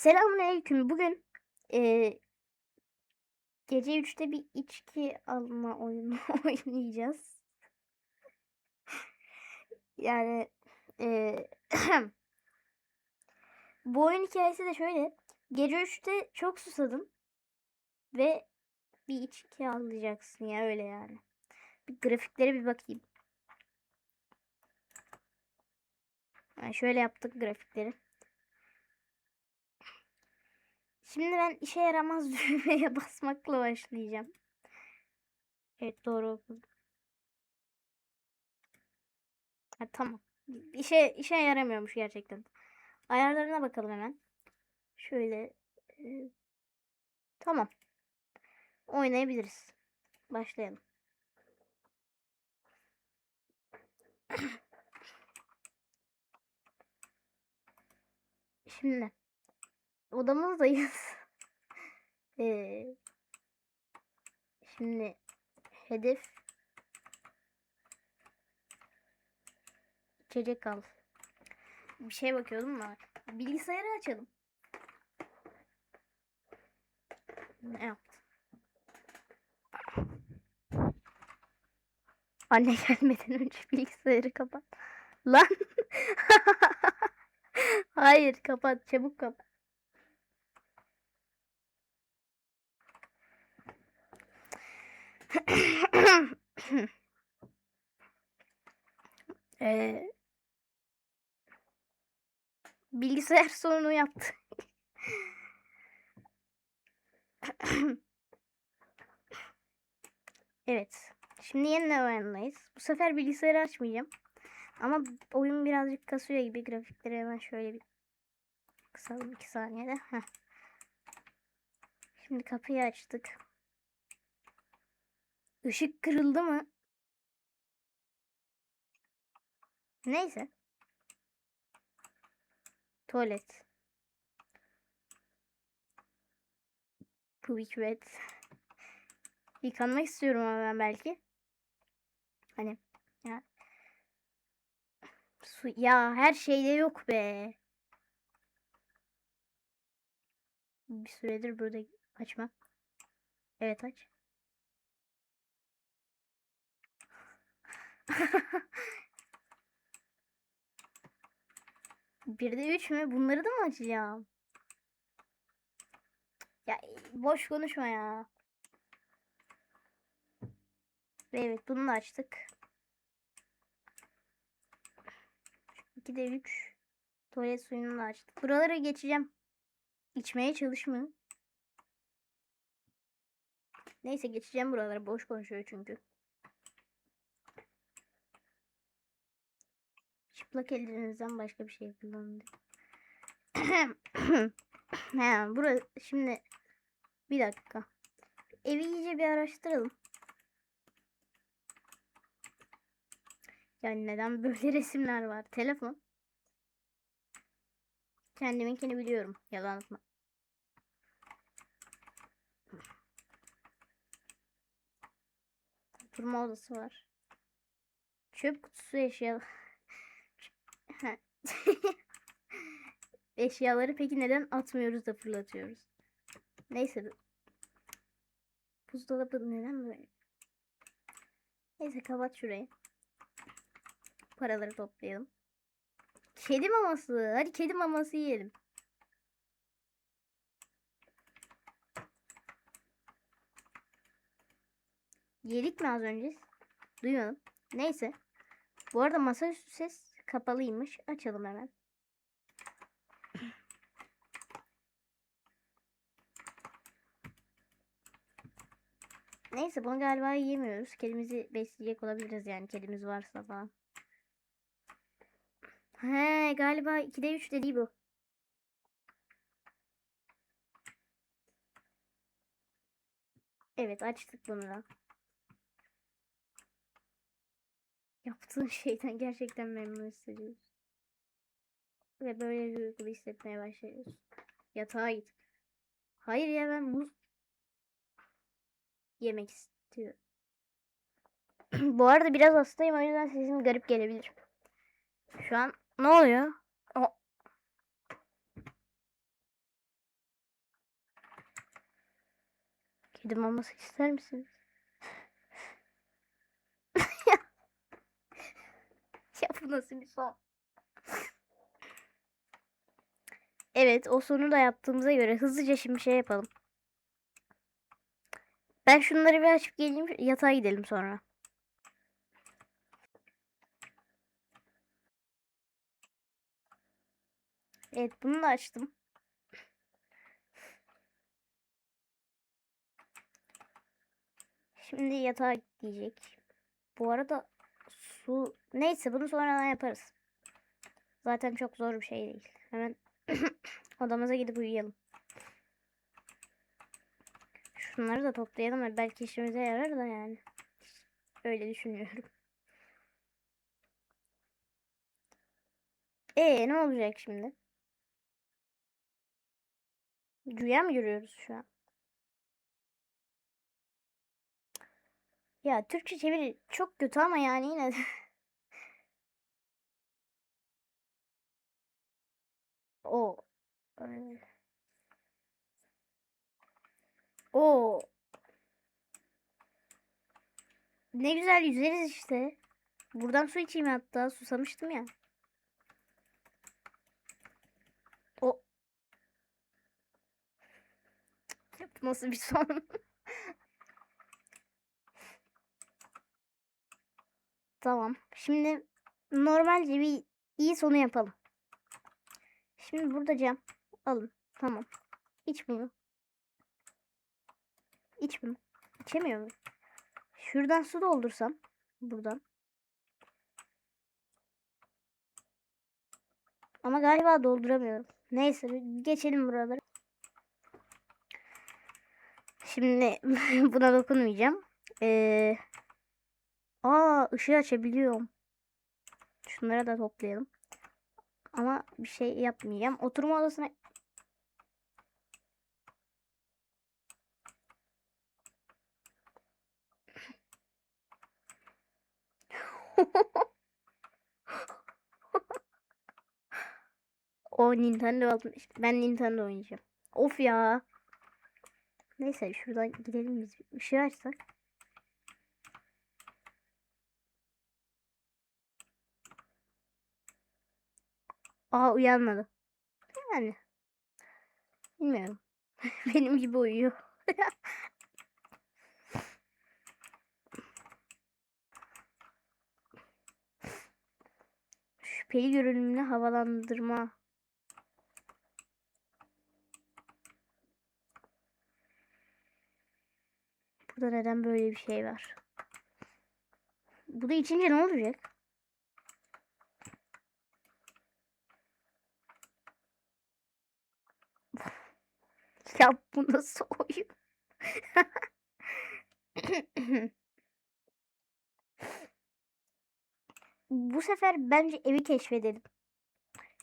Selamünaleyküm. Bugün eee, gece 3'te bir içki alma oyunu oynayacağız. Yani eee, bu oyun hikayesi de şöyle. Gece 3'te çok susadım ve bir içki alacaksın ya öyle yani. Bir grafiklere bir bakayım. Yani şöyle yaptık grafikleri. Şimdi ben işe yaramaz düğmeye basmakla başlayacağım. Evet doğru okudum. Ha, tamam. İşe, işe yaramıyormuş gerçekten. Ayarlarına bakalım hemen. Şöyle. e, tamam. Oynayabiliriz. Başlayalım. Şimdi odamızdayız. Ee, şimdi hedef içecek al. Bir şey bakıyordum da bilgisayarı açalım. Ne yaptı? Anne gelmeden önce bilgisayarı kapat. Lan. Hayır kapat çabuk kapat. Ee, bilgisayar sorunu yaptı. evet. Şimdi yeniden oyundayız. Bu sefer bilgisayarı açmayacağım. Ama oyun birazcık kasıyor gibi grafikleri hemen şöyle bir kısalım 2 saniyede. Heh. Şimdi kapıyı açtık. Işık kırıldı mı? Neyse. Tuvalet. Küvet. Yıkanmak istiyorum ama ben belki. Hani ya. Su ya her şeyde yok be. Bir süredir burada açma. Evet aç. Bir de üç mü? Bunları da mı açacağım? Ya boş konuşma ya. Evet bunu da açtık. 2 de 3. Tuvalet suyunu da açtık. Buralara geçeceğim. İçmeye çalışmıyor. Neyse geçeceğim buralara. Boş konuşuyor çünkü. Çıplak ellerinizden başka bir şey kullanın. He, burası şimdi bir dakika. Evi iyice bir araştıralım. Yani neden böyle resimler var? Telefon. Kendiminkini biliyorum. Yalan atma. Oturma odası var. Çöp kutusu eşya. Eşyaları peki neden atmıyoruz da fırlatıyoruz? Neyse. Buzdolabı neden böyle? Neyse kapat şurayı. Paraları toplayalım. Kedi maması. Hadi kedi maması yiyelim. Yedik mi az önce? Duymadım. Neyse. Bu arada masaüstü ses kapalıymış. Açalım hemen. Neyse bunu galiba yiyemiyoruz. Kedimizi besleyecek olabiliriz yani kedimiz varsa falan. He galiba 2'de 3 dediği bu. Evet açtık bunu da. Yaptığın şeyden gerçekten memnun hissediyoruz. Ve böyle duygulu hissetmeye başlıyoruz. Yatağa git. Hayır ya ben muz yemek istiyorum. Bu arada biraz hastayım o yüzden sesim garip gelebilir. Şu an ne oluyor? O... Kedi maması ister misiniz? Bu nasıl bir son? Evet o sonu da yaptığımıza göre hızlıca şimdi şey yapalım. Ben şunları bir açıp geleyim yatağa gidelim sonra. Evet bunu da açtım. Şimdi yatağa diyecek. Bu arada su neyse bunu sonradan yaparız. Zaten çok zor bir şey değil. Hemen odamıza gidip uyuyalım. Şunları da toplayalım belki işimize yarar da yani. Öyle düşünüyorum. Ee ne olacak şimdi? Rüya mı görüyoruz şu an? Ya Türkçe çeviri çok kötü ama yani yine de. O. O. Ne güzel yüzeriz işte. Buradan su içeyim hatta. Susamıştım ya. O. Bu Nasıl bir son? Tamam. Şimdi normalce bir iyi sonu yapalım. Şimdi burada cam. Alın. Tamam. İç bunu. İç bunu. İçemiyor muyum? Şuradan su doldursam. Buradan. Ama galiba dolduramıyorum. Neyse geçelim buraları. Şimdi buna dokunmayacağım. Ee, aa ışığı açabiliyorum. Şunları da toplayalım. Ama bir şey yapmayacağım. Oturma odasına O Nintendo aldım. Ben Nintendo oynayacağım. Of ya. Neyse şuradan gidelim biz. Işığı açsak. Aa uyanmadı. Yani. Bilmiyorum. Benim gibi uyuyor. Şüpheli görünümlü havalandırma. Burada neden böyle bir şey var? Bu da içince ne olacak? Ya bu nasıl oyun? Bu sefer bence evi keşfedelim.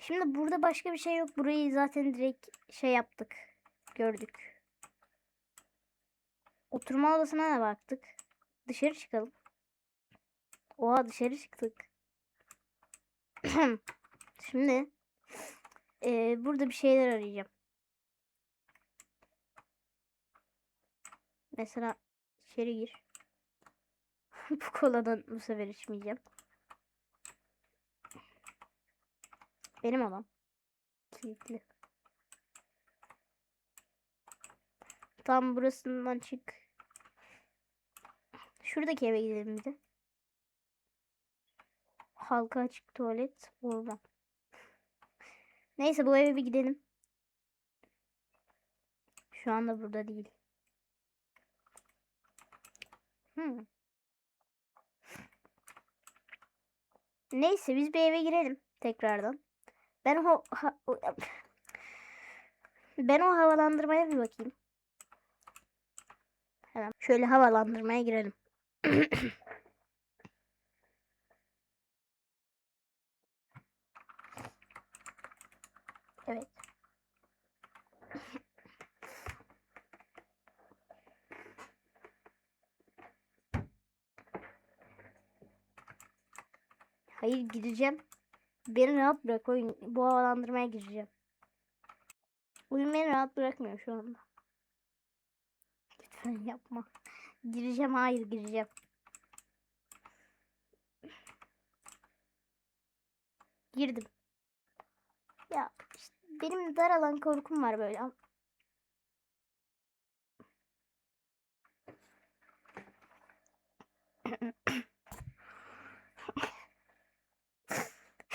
Şimdi burada başka bir şey yok. Burayı zaten direkt şey yaptık. Gördük. Oturma odasına da baktık. Dışarı çıkalım. Oha dışarı çıktık. Şimdi eee, burada bir şeyler arayacağım. Mesela içeri gir. Bu koladan bu sefer içmeyeceğim. Benim odam. Kilitli. Tam burasından çık. Şuradaki eve gidelim bir de. Halka açık tuvalet burada. Neyse bu eve bir gidelim. Şu anda burada değil. Neyse biz bir eve girelim tekrardan. Ben o ha- ben o havalandırmaya bir bakayım. Hemen şöyle havalandırmaya girelim. evet. Hayır gireceğim. Beni rahat bırak oyun. Bu havalandırmaya gireceğim. Oyun beni rahat bırakmıyor şu anda. Lütfen yapma. Gireceğim hayır gireceğim. Girdim. Ya işte benim dar alan korkum var böyle.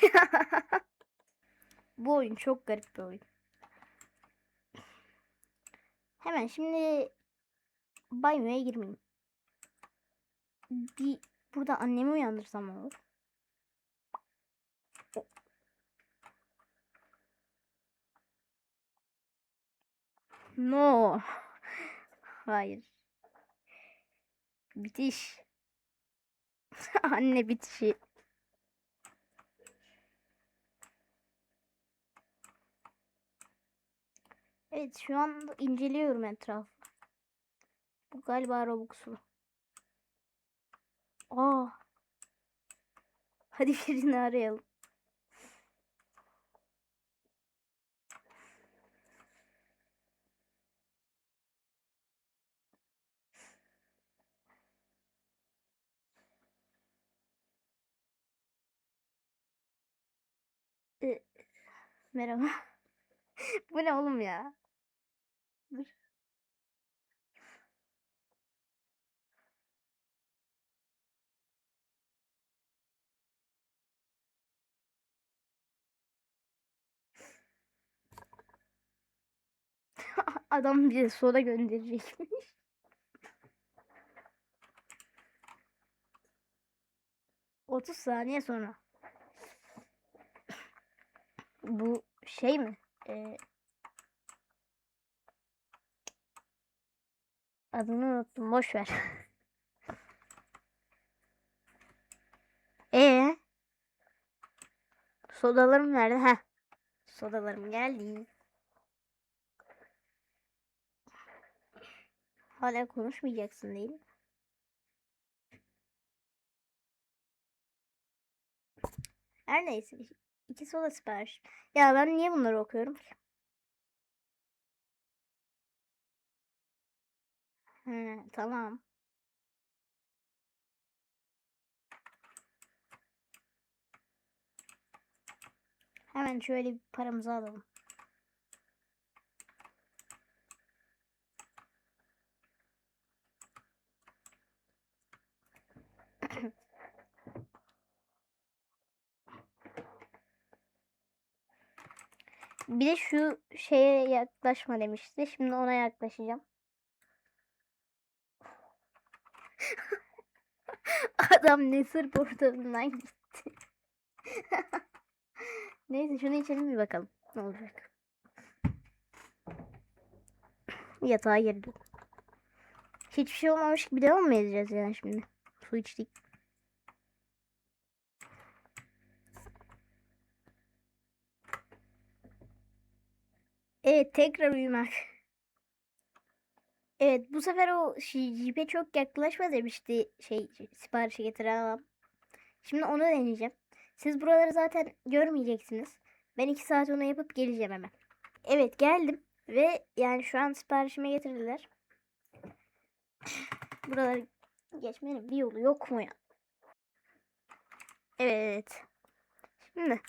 Bu oyun çok garip bir oyun. Hemen şimdi banyoya girmeyeyim. Bir burada annemi uyandırsam olur? No. Hayır. Bitiş. Anne bitişi. Evet şu an inceliyorum etrafı. Bu galiba Robux'lu. Aa. Hadi birini arayalım. Ee, merhaba. Bu ne oğlum ya? Dur. Adam bize soda gönderecekmiş. Otuz saniye sonra. Bu şey mi? Ee, adını unuttum. Boş ver. Ee, sodalarım nerede? Heh. Sodalarım geldi. Hala konuşmayacaksın değil mi? Her neyse. İki soda sipariş. Ya ben niye bunları okuyorum ki? Tamam. Hemen şöyle bir paramızı alalım. Bir de şu şeye yaklaşma demişti. Şimdi ona yaklaşacağım. Adam Nesir portalından gitti. Neyse şunu içelim bir bakalım. Ne olacak? Yatağa girdim. Hiçbir şey olmamış gibi devam mı edeceğiz yani şimdi? Su içtik. Evet tekrar uyumak. Evet bu sefer o şey, çok yaklaşma demişti şey siparişi getiren adam. Şimdi onu deneyeceğim. Siz buraları zaten görmeyeceksiniz. Ben iki saat onu yapıp geleceğim hemen. Evet geldim. Ve yani şu an siparişime getirdiler. Buraları geçmenin bir yolu yok mu ya? Evet. Şimdi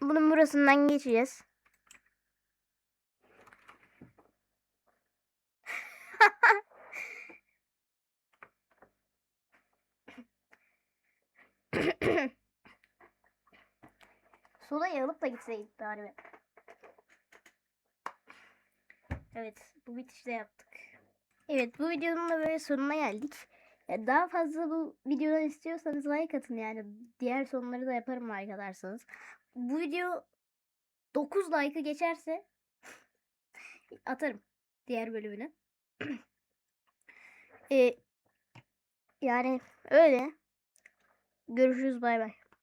bunun burasından geçeceğiz. Sodayı alıp da gitseydik bari be. Evet bu bitişte yaptık. Evet bu videonun da böyle sonuna geldik. Daha fazla bu videodan istiyorsanız like atın yani. Diğer sonları da yaparım like atarsanız. Bu video 9 like'ı geçerse atarım diğer bölümünü. Ee, yani öyle. Görüşürüz bay bay.